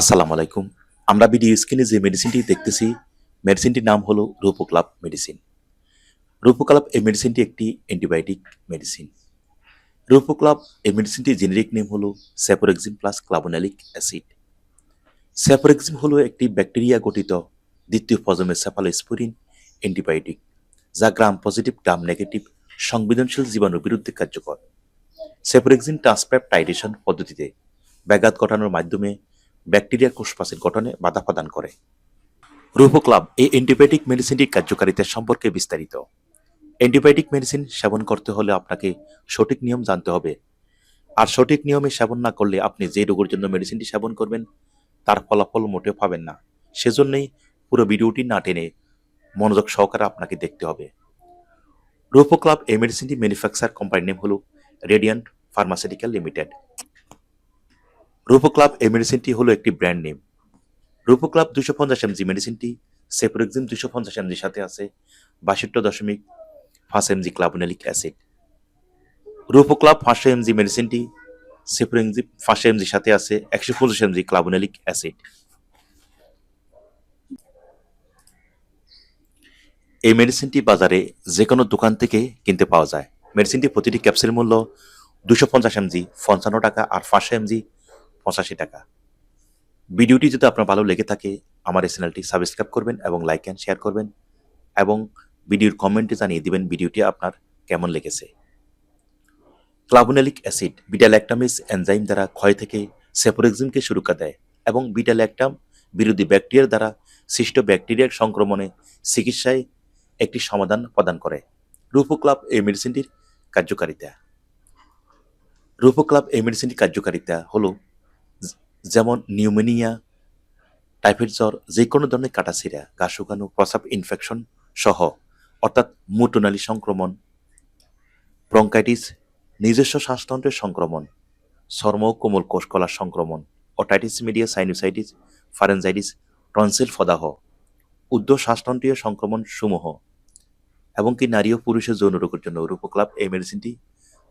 আসসালামু আলাইকুম। আমরা ভিডিও স্ক্রিনে যে মেডিসিনটি দেখতেছি মেডিসিনটির নাম হলো রূপোক্লাব মেডিসিন রূপোক্লাব এই মেডিসিনটি একটি অ্যান্টিবায়োটিক মেডিসিন রূপোক্লাব এই মেডিসিনটির জেনেরিক নেম হলো স্যাপোরেক্সিম প্লাস ক্লাবোনালিক অ্যাসিড স্যাপোরেক্সিম হলো একটি ব্যাকটেরিয়া গঠিত দ্বিতীয় প্রজন্মের সেফালোস্পোরিন অ্যান্টিবায়োটিক যা গ্রাম পজিটিভ গ্রাম নেগেটিভ সংবেদনশীল জীবাণুর বিরুদ্ধে কার্যকর। সেপোরেক্সিন ট্রান্সপেপটাইডেশন পদ্ধতিতে ব্যাঘাত ঘটানোর মাধ্যমে ব্যাকটেরিয়া কোষপাসের গঠনে বাধা প্রদান করে। রূপক্লাব এই অ্যান্টিবায়োটিক মেডিসিনটির কার্যকারিতা সম্পর্কে বিস্তারিত। অ্যান্টিবায়োটিক মেডিসিন সেবন করতে হলে আপনাকে সঠিক নিয়ম জানতে হবে। আর সঠিক নিয়মে সেবন না করলে আপনি যে রোগের জন্য মেডিসিনটি সেবন করবেন, তার ফলাফল মোটেও পাবেন না। সেজন্যই পুরো ভিডিওটি না টেনে মনোযোগ সহকারে আপনাকে দেখতে হবে। রূপক্লাব এই মেডিসিনটি ম্যানুফ্যাকচার কোম্পানির নেম হল রেডিয়ান্ট ফার্মাসিউটিক্যাল লিমিটেড। রূপক্লাব এই মেডিসিনটি হলো একটি ব্র্যান্ড নেম রূপক্লাব দুশো পঞ্চাশ এমজি মেডিসিনটি সেপোরেক্সিম দুশো পঞ্চাশ এমজির সাথে আছে, বাষট্টি দশমিক পাঁচ এমজি ক্লাবোনালিক অ্যাসিড রূপক্লাব পাঁচশো এমজি মেডিসিনটি সেপোরেক্সিম পাঁচশো এমজির সাথে আছে, একশো পঞ্চাশ এমজি ক্লাবোনালিক অ্যাসিড এই মেডিসিনটি বাজারে যে কোনো দোকান থেকে কিনতে পাওয়া যায়। মেডিসিনটি প্রতিটি ক্যাপসুল মূল্য দুশো পঞ্চাশ এমজি পঞ্চান্ন টাকা আর পাঁচশো এমজি পঁচাশি টাকা। ভিডিওটি যদি আপনার ভালো লেগে থাকে, আমার এই চ্যানেলটি সাবস্ক্রাইব করবেন এবং লাইক অ্যান্ড শেয়ার করবেন এবং ভিডিওর কমেন্টে জানিয়ে দিবেন ভিডিওটি আপনার কেমন লেগেছে। ক্লাবোনালিক অ্যাসিড, বিটাল্যাকটামিস এনজাইম দ্বারা ক্ষয় থেকে সেপোরেক্সিমকে সুরক্ষা দেয় এবং বিটাল্যাকটাম বিরোধী ব্যাকটেরিয়ার দ্বারা সৃষ্ট ব্যাকটেরিয়ার সংক্রমণে চিকিৎসায় একটি সমাধান প্রদান করে। রূপক্লাব এই মেডিসিনটির কার্যকারিতা। রূপক্লাব এই মেডিসিনটির কার্যকারিতা হলো যেমন নিউমোনিয়া, টাইফয়েড জ্বর যে কোনো ধরনের কাটাছিড়া গা শুকানো প্রসাব ইনফেকশন সহ, অর্থাৎ মুটনালী সংক্রমণ, ব্রঙ্কাইটিস, নিজস্ব শ্বাসতন্ত্রের সংক্রমণ, চর্ম কোমল কোষকলার সংক্রমণ, otitis, media sinusitis, pharyngitis, tonsil ফদাহ উদ্ধ শ্বাসতন্ত্রীয় সংক্রমণ সমূহ এবং কি নারী ও পুরুষের যৌন রোগের জন্য রূপক্লাব এই মেডিসিনটি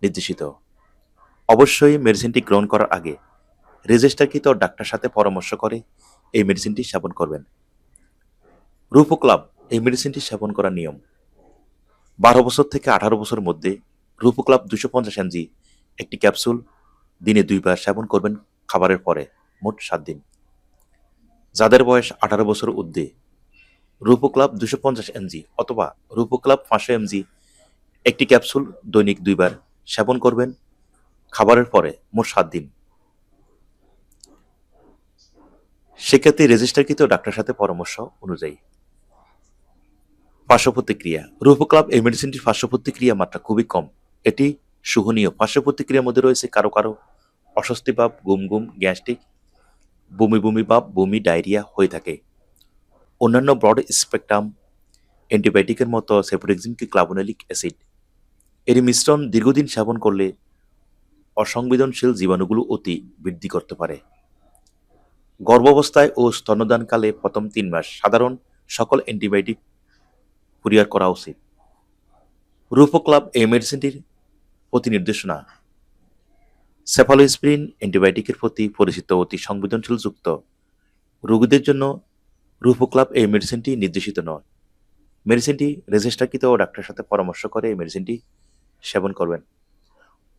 নির্দেশিত। অবশ্যই মেডিসিনটি গ্রহণ করার আগে রেজিস্টারকৃত ডাক্তার সাথে পরামর্শ করে? এই মেডিসিনটি সেবন করবেন। রূপক্লাব এই মেডিসিনটি সেবন করার নিয়ম। বারো বছর থেকে আঠারো বছর মধ্যে রূপক্লাব দুশো পঞ্চাশ এমজি একটি ক্যাপসুল, দিনে দুইবার সেবন করবেন খাবারের পরে, মোট সাত দিন। যাদের বয়স আঠারো বছর ঊর্ধ্বে রূপক্লাব দুশো পঞ্চাশ এমজি অথবা রূপক্লাব পাঁচশো এমজি একটি ক্যাপসুল দৈনিক দুইবার সেবন করবেন, খাবারের পরে মোট সাত দিন। সেক্ষেত্রে রেজিস্টারকৃত ডাক্তার সাথে পরামর্শ অনুযায়ী। পার্শ্ব প্রতিক্রিয়া রূপক্লাব এই মেডিসিনটির পার্শ্ব প্রতিক্রিয়া মাত্রা খুবই কম। এটি শুভনীয়। পার্শ্ব প্রতিক্রিয়ার মধ্যে রয়েছে কারও কারও অস্বস্তি ভাব, গুম গুম, গ্যাস্ট্রিক, বমি বমি ভাব, বমি, ডায়রিয়া হয়ে থাকে। অন্যান্য ব্রড স্পেকট্রাম অ্যান্টিবায়োটিকের মতো সেপোরেক্সিম কি ক্লাবোনালিক অ্যাসিড এর মিশ্রণ দীর্ঘদিন সেবন করলে অসংবেদনশীল জীবাণুগুলো অতি বৃদ্ধি করতে পারে। গর্ভাবস্থায় ও স্তন্যদানকালে প্রথম তিন মাস সাধারণ সকল অ্যান্টিবায়োটিক পরিহার করা উচিত। রূপক্লাব এই মেডিসিনটির প্রতি নির্দেশনা। সেফালোস্প্রিন অ্যান্টিবায়োটিকের প্রতি পরিচিত অতি সংবেদনশীল যুক্ত রোগীদের জন্য রূপক্লাব এই মেডিসিনটি নির্দেশিত নয়। মেডিসিনটি রেজিস্টারকৃত ডাক্তারের সাথে পরামর্শ করে এই মেডিসিনটি সেবন করবেন।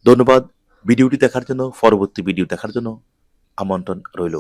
ধন্যবাদ। ভিডিওটি দেখার জন্য, পরবর্তী ভিডিও দেখার জন্য আমন্ত্রণ রইল।